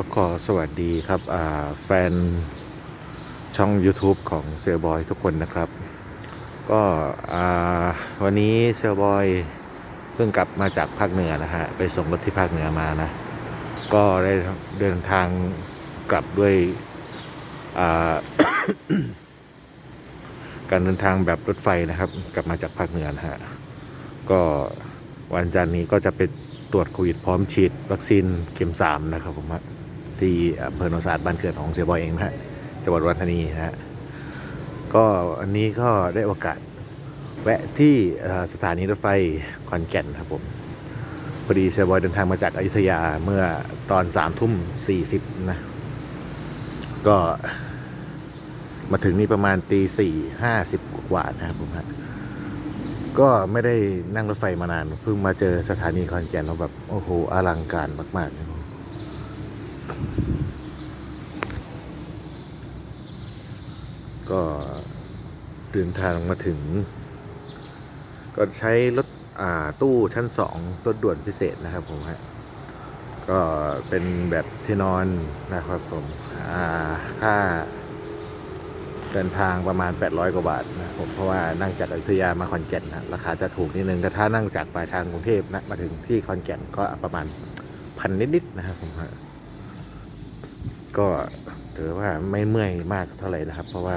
ก็ขอสวัสดีครับแฟนช่อง YouTube ของเซลบอยทุกคนนะครับ ก็วันนี้เซลบอยเพิ่งกลับมาจากภาคเหนือนะฮะ ไปส่งรถที่ภาคเหนือมานะ ก็ได้เดินทางกลับด้วยการเดินทางแบบรถไฟนะครับ กลับมาจากภาคเหนือนะฮะ ก็วันจันทร์นี้ก็จะไปตรวจโควิดพร้อมฉีดวัคซีนเข็มสามนะครับผมฮะ ที่อำเภอโนนสาดบ้านเกิดของเสียบอยเองนะฮะจังหวัดอุดรธานีนะฮะก็อันนี้ก็ได้โอกาสแวะที่สถานีรถไฟขอนแก่นครับผมพอดีเสียบอยเดินทางมาจากอยุธยาเมื่อตอนสามทุ่มสี่สิบนะก็มาถึงนี่ประมาณตีสี่ห้าสิบกว่านะครับผมฮะก็ไม่ได้นั่งรถไฟมานาน เพิ่งมาเจอสถานีขอนแก่นแล้วแบบ โอ้โหอลังการมาก ๆ ก็เดินทางมาถึง ก็ใช้รถอ่าตู้ชั้นสองรถด่วนพิเศษนะครับผมฮะก็เป็นแบบที่นอนนะครับผมค่าเดินทางประมาณ 800 กว่าบาทนะผมเพราะว่านั่งจากอยุธยามาขอนแก่นนะราคาจะถูกนิดนึงแต่ถ้านั่งจากปลายทางกรุงเทพนะมาถึงที่ขอนแก่นก็ประมาณพันนิดๆนะครับผมฮะ ก็ถือว่าไม่เมื่อยมากเท่าไหร่นะครับ เพราะว่า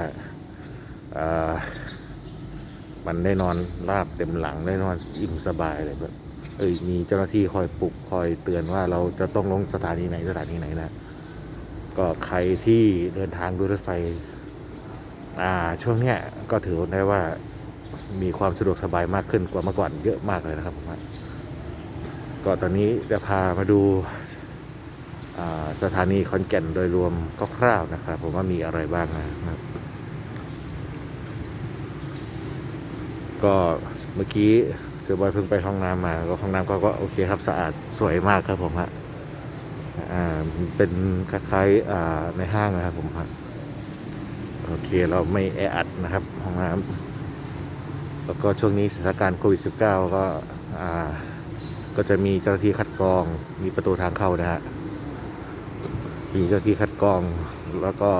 มันได้นอนราบเต็มหลังได้นอนอิ่มสบายเลยแบบเอ้ยมีเจ้าหน้าที่คอยปลุกคอยเตือนว่าเราจะต้องลงสถานีไหนสถานีไหนนะก็ใครที่เดินทางด้วยรถไฟ อ่า ช่วงเนี้ยก็ถือได้ว่ามีความสะดวกสบายมากขึ้นกว่าเมื่อก่อนเยอะมากเลยนะครับผมก็ตอนนี้จะพามาดู สถานีขอนแก่นโดยรวมคร่าวๆนะครับ ผมว่ามีอะไรบ้างนะครับ ก็เมื่อกี้เสือบอยเพิ่งไปห้องน้ำมาก็ห้องน้ำก็ก็โอเคครับสะอาดสวยมากครับผมฮะอ่าเป็นคล้ายๆอ่าในห้างนะครับผมฮะโอเคเราไม่แออัดนะครับห้องน้ำแล้วก็ช่วงนี้สถานการณ์โควิด -19 ก็อ่าก็จะมีเจ้าหน้าที่คัดกรองมีประตูทางเข้านะฮะ มีเจ้าที่คัดกรองแล้วก็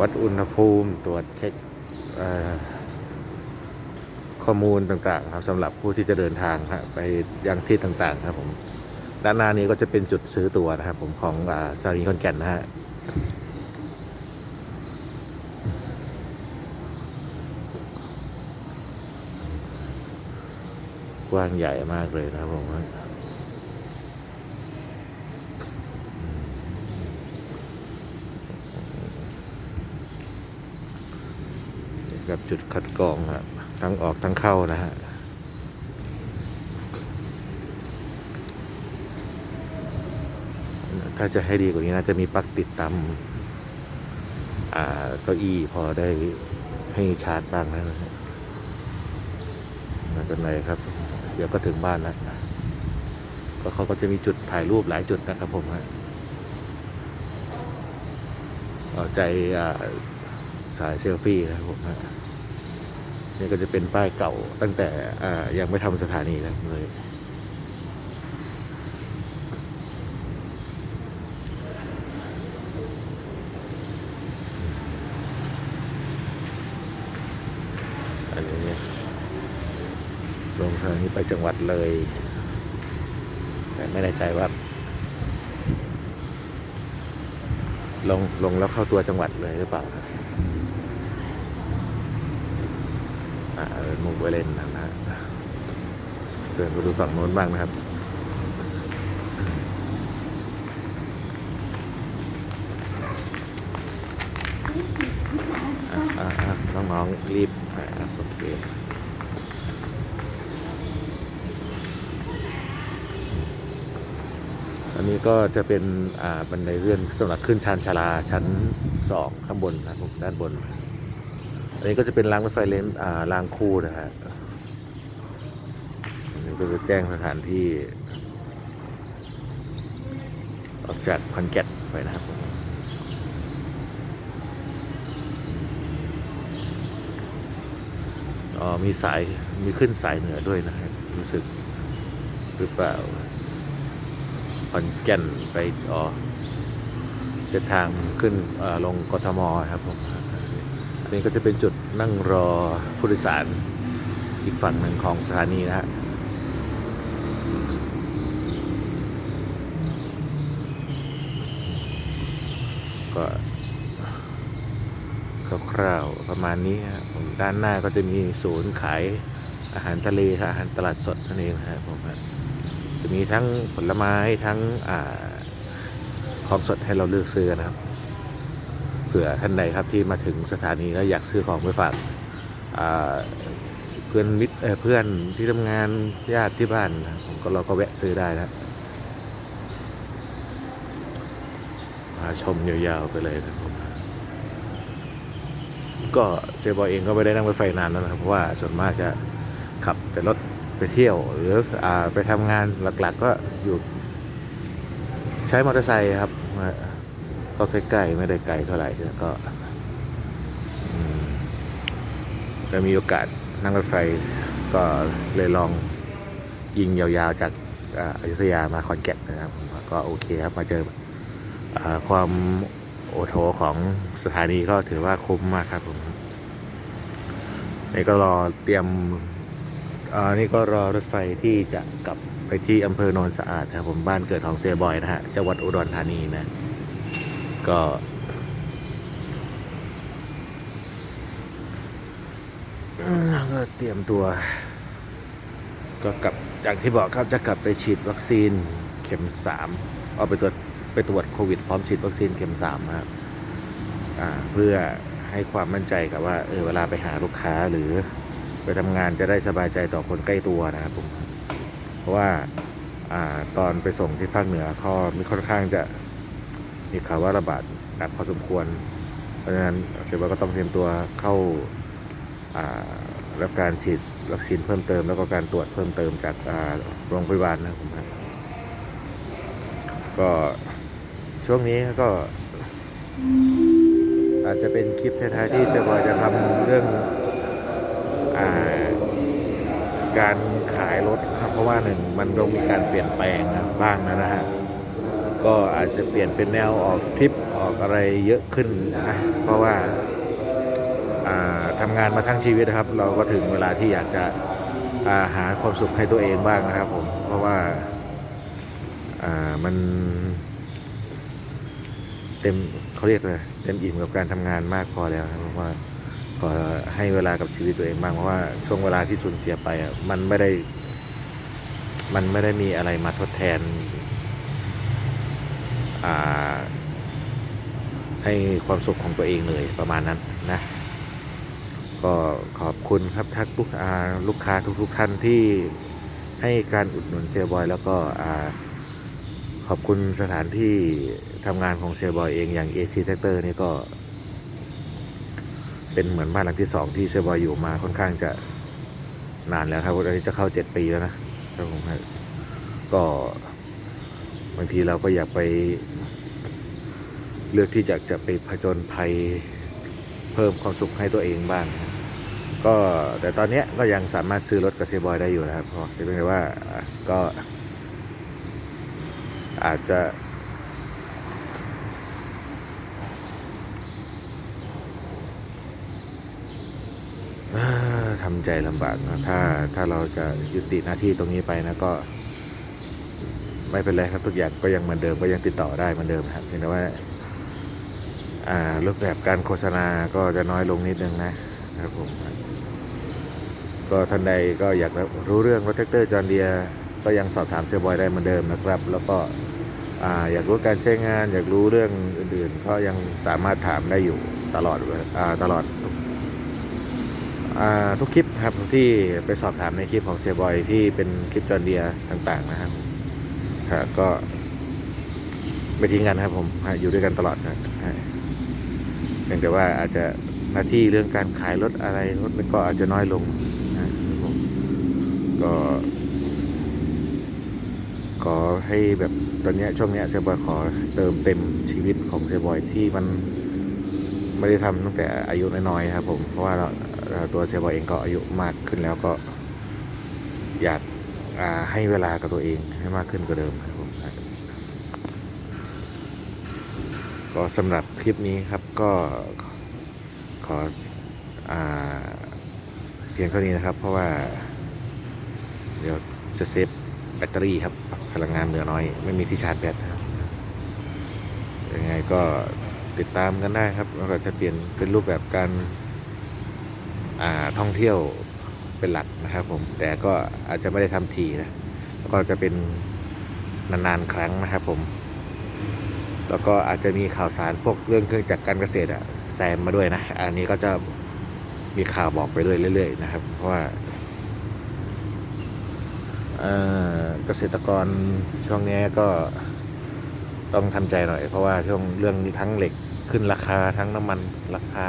วัดอุณหภูมิตรวจเช็คข้อมูลต่างๆ ครับสำหรับผู้ที่จะเดินทางครับไปยังที่ต่างๆ ครับผมด้านหน้านี้ก็จะเป็นจุดซื้อตั๋วนะครับผมของอ่าสถานีขอนแก่นนะฮะกว้างใหญ่มากเลยนะครับผมว่า กับจุดคัดกรองครับทั้งออกทั้งเข้านะฮะถ้าจะให้ดีกว่านี้น่าจะมีปลั๊กติดตามอ่าเก้าอี้พอได้ให้ชาร์จบ้างนะฮะไม่เป็นไรครับ เดี๋ยวก็ถึงบ้านแล้วก็เขาก็จะมีจุดถ่ายรูปหลายจุดนะครับผมฮะเอาใจอ่าสายเซลฟี่นะครับผมฮะ นี่ก็จะเป็นป้ายเก่าตั้งแต่ยังไม่ทำสถานีเลยอันนี้เนี่ยลงทางนี้ไปจังหวัดเลย แต่ไม่แน่ใจว่าลงลงแล้วเข้าตัวจังหวัดเลยหรือเปล่าครับ อ่ามุกไปเล่นนะฮะเดินไปดูฝั่งโน้นบ้างนะครับน้องๆรีบอะโอเคอันนี้ก็จะเป็นบันไดเลื่อนสำหรับขึ้นชานชาลาชั้นสองข้างบนนะครับผมด้านบน นนี้ก็จะเป็นรางรถไฟเลนอ่ารางคู่นะฮะอันนี้ก็จะแจ้งสถานที่ ออกจากคอนแกตไปนะครับอ๋อมีสาย มีขึ้นสายเหนือด้วยนะครับ รู้สึกหรือเปล่าไปอนแก่นไปอ๋อเส้นทางขึ้นอ่อลงกทมครับผม อันนี้ก็จะเป็นจุดนั่งรอผู้โดยสารอีกฝั่งหนึ่งของสถานีนะฮะก็คร่าวๆประมาณนี้ครับด้านหน้าก็จะมีศูนย์ขายอาหารทะเลครับอาหารตลาดสดนั่นเองนะครับผมจะมีทั้งผลไม้ทั้งอของสดให้เราเลือกซื้อนะครับ ผื่อท่านใดครับที่มาถึงสถานีแล้วอยากซื้อของไปฝากเพื่อนมิตรเเพื่อนที่ทำงานญาติที่บ้านผมก็เราก็แวะซื้อได้นะมาชมยาวๆไปเลยนะครับผมก็เซบอยเองก็ไม่ได้นั่งรถไฟนานแล้วนะครับเพราะว่าส่วนมากจะขับแต่รถไปเที่ยว หรืออไปทำงานหลักๆ ก็อยู่ ใช้มอเตอร์ไซค์ครับ ก็ใกล้ๆไม่ได้ไกลเท่าไหร่แล้วก็อืมก็มีโอกาสนั่งรถไฟก็เลยลองยิงยาวๆจากอ่าอยุธยามาขอนแก่นนะครับผมก็โอเคครับมาเจออความโอโถของสถานีก็ถือว่าคุ้มมากครับผมนี่ก็รอเตรียมอ่านี่ก็รอรถไฟที่จะกลับไปที่อำเภอโนนสะอาดครับผมบ้านเกิดของเซบอยนะฮะจังหวัดอุดรธานีนะ ก็ ก็เตรียมตัว ก็กลับอย่างที่บอกครับจะกลับไปฉีดวัคซีนเข็มสามเอาไปตรวจไปตรวจโควิดพร้อมฉีดวัคซีนเข็มสามครับเพื่อให้ความมั่นใจกับว่าเออเวลาไปหาลูกค้าหรือไปทำงานจะได้สบายใจต่อคนใกล้ตัวนะครับผมเพราะว่าอ่าตอนไปส่งที่ภาคเหนือเขามีค่อนข้างจะ มีข่าวว่าระบาดหนักพอสมควร เพราะฉะนั้นเซบาก็ต้องเตรียมตัวเข้ารับการฉีดวัคซีนเพิ่มเติม แล้วก็การตรวจเพิ่มเติมจากโรงพยาบาลนะครับผมก็ช่วงนี้ก็ อาจจะเป็นคลิปท้ายๆที่เซบอยจะทำเรื่องอาการขายรถครับเพราะว่าหนึ่งมันต้องมีการเปลี่ยนแปลงนะบ้างนะนะฮะ ก็อาจจะเปลี่ยนเป็นแนวออกทริปออกอะไรเยอะขึ้นนะเพราะว่าอ่าทำงานมาทั้งชีวิตนะครับ เราก็ถึงเวลาที่อยากจะาหาความสุขให้ตัวเองบ้างนะครับผมเพราะว่าามันเต็มเขาเรียกเลยเต็มอิ่มกับการทำงานมากพอแล้วเพราะว่าขอให้เวลากับชีวิตตัวเองบ้างเพราะว่าช่วงเวลาที่สูญเสียไปอะมันไม่ได้ มันไม่ได้มีอะไรมาทดแทน ให้ความสุขของตัวเองเลยประมาณนั้นนะก็ขอบคุณครับทักลูกลูกค้าทุกๆทท่านที่ให้การอุดหนุนเซลบอย แล้วก็ขอบคุณสถานที่ทำงานของเซลบอยเองอย่าง AC t r a c t o r นี่ก็ เป็นเหมือนบ้านหลังที่สองที่เซลบอยอยู่มาค่อนข้างจะนานแล้วครับตอนนี้จะเข้าเจ็ดปีแล้วนะ ครับผมก็ บางทีเราก็อยากไป เลือกที่อยากจะไปผจญภัยเพิ่มความสุขให้ตัวเองบ้าง ก็แต่ตอนนี้ก็ยังสามารถซื้อรถกับเซบอยได้อยู่นะครับเพราะเป็นไงว่าอะก็ อาจจะทำใจลำบากนะถ้าถ้าเราจะยุติหน้าที่ตรงนี้ไปนะก็ ไม่เป็นไรครับทุกอย่างก็ยังเหมือนเดิมก็ยังติดต่อได้เหมือนเดิมครับเพียงแต่ว่ารูปแบบการโฆษณาก็จะน้อยลงนิดนึงนะครับผมก็ท่านใดก็อยากรู้เรื่องรถแท็กเตอร์จอห์นเดียก็ยังสอบถามเซลบอยได้เหมือนเดิมนะครับ แล้วก็อ่าอยากรู้การใช้งาน อยากรู้เรื่องอื่นๆ ก็ยังสามารถถามได้อยู่ตลอดอตลอดอทุกคลิปครับที่ไปสอบถามในคลิปของเซบอยที่เป็นคลิปจอห์นเดียต่าง ๆ นะครับ ครับก็ไม่ทิ้งกันครับผมอยู่ด้วยกันตลอดนะฮะเพียงแต่ว่าอาจจะหน้าที่เรื่องการขายรถอะไรรถก็อาจจะน้อยลงนะผมก็ขอให้แบบตอนนี้ช่วงนี้เซบอยขอเติมเต็มชีวิตของเซบอยที่มันไม่ได้ทำตั้งแต่อายุน้อยๆครับผมเพราะว่าเราตัวเซบอยเองก็อายุมากขึ้นแล้วก็อยาก ให้เวลากับตัวเองให้มากขึ้นกว่าเดิมครับผมก็สำหรับคลิปนี้ครับก็ขออเพียงเท่านี้นะครับ เพราะว่า เดี๋ยวจะเซฟแบตเตอรี่ครับ พลังงานเหลือน้อย ไม่มีที่ชาร์จแบตนะครับยังไงก็ติดตามกันได้ครับแล้วก็จะเปลี่ยนเป็นรูปแบบการท่องเที่ยว เป็นหลักนะครับผมแต่ก็อาจจะไม่ได้ทำทีนะแล้วก็จะเป็นนานๆครั้งนะครับผม แล้วก็อาจจะมีข่าวสารพวกเรื่องเครื่องจักรการเกษตรอะแซมมาด้วยนะ อันนี้ก็จะมีข่าวบอกไปด้วยเรื่อยๆนะครับ เพราะว่าเกษตรกรช่วงนี้ก็ต้องทำใจหน่อย เพราะว่าช่วงเรื่องทั้งเหล็กขึ้นราคาทั้งน้ำมันราคา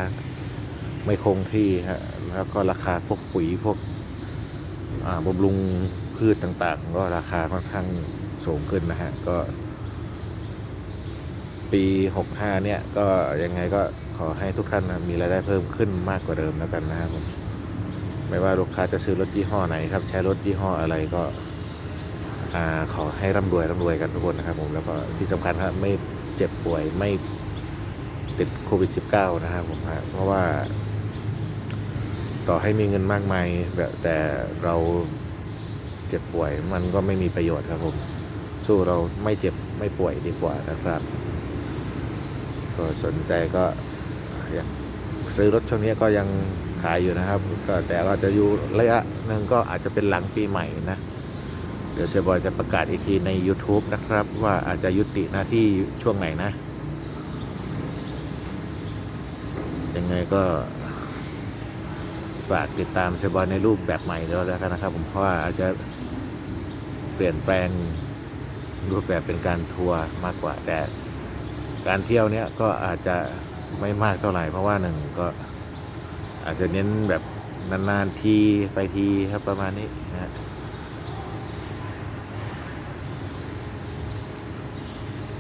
ไม่คงที่ฮะแล้วก็ราคาพวกปุ๋ยพวกบำรุงพืชต่างๆ ก็ราคาค่อนข้างสูงขึ้นนะฮะก็ ปี65เนี่ย ก็ยังไงก็ขอให้ทุกท่านนะมีรายได้เพิ่มขึ้นมากกว่าเดิมแล้วกันนะครับผมไม่ว่าลูกค้าจะซื้อรถยี่ห้อไหนครับ ใช้รถยี่ห้ออะไรก็อขอให้ร่ำรวยร่ำรวยกันทุกคนนะครับผมแล้วก็ที่สำคัญครับไม่เจ็บป่วยไม่ติดโควิด -19 นะครับผมฮะเพราะว่า ต่อให้มีเงินมากมายแบบแต่เราเจ็บป่วยมันก็ไม่มีประโยชน์ครับผม สู้เราไม่เจ็บไม่ป่วยดีกว่านะครับ ก็สนใจก็อยากซื้อรถช่วงนี้ก็ยังขายอยู่นะครับ ก็แต่ก็จะอยู่ระยะหนึ่งก็อาจจะเป็นหลังปีใหม่นะ เดี๋ยวเซบอยจะประกาศอีกทีใน YouTube นะครับ ว่าอาจจะยุติหน้าที่ช่วงไหนนะ ยังไงก็ ฝากติดตามเซบอยในรูปแบบใหม่แล้วกันนะครับ ผมเพราะว่าอาจจะเปลี่ยนแปลงรูปแบบเป็นการทัวร์มากกว่า แต่การเที่ยวเนี้ยก็อาจจะไม่มากเท่าไหร่ เพราะว่าหนึ่งก็อาจจะเน้นแบบนานๆทีไปทีครับประมาณนี้นะฮะ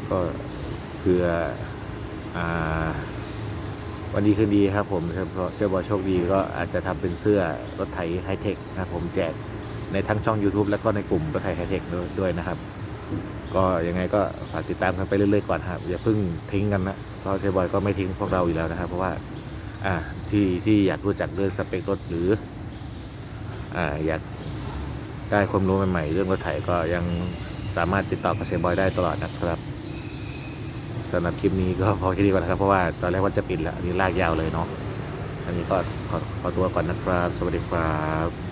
ก็เพื่ออ่า วันดีคืนดีครับผมเพราะเซลบอโชคดีก็อาจจะทำเป็นเสื้อรถไถไฮเทคนะครับผมแจกในทั้งช่อง YouTube แล้วก็ในกลุ่มรถไถไฮเทคด้วยนะครับ ก็ยังไงก็ฝากติดตามกันไปเรื่อยๆก่อนครับอย่าเพิ่งทิ้งกันนะเพราะเซลบอยก็ไม่ทิ้งพวกเราอยู่แล้วนะครับเพราะว่าอ่าที่ที่อยากรู้จักเรื่องสเปครถหรืออ่าอยากได้ความรู้ใหม่ๆเรื่องรถไถก็ยังสามารถติดต่อกับเซบอยได้ตลอดนะครับ สำหรับคลิปนี้ก็พอแค่นี้ก่อนนะครับเพราะว่าตอนแรกว่าจะปิดแล้วอันนี้ลากยาวเลยเนาะอันนี้ก็ขอขอตัวก่อนนะครับ สวัสดีครับ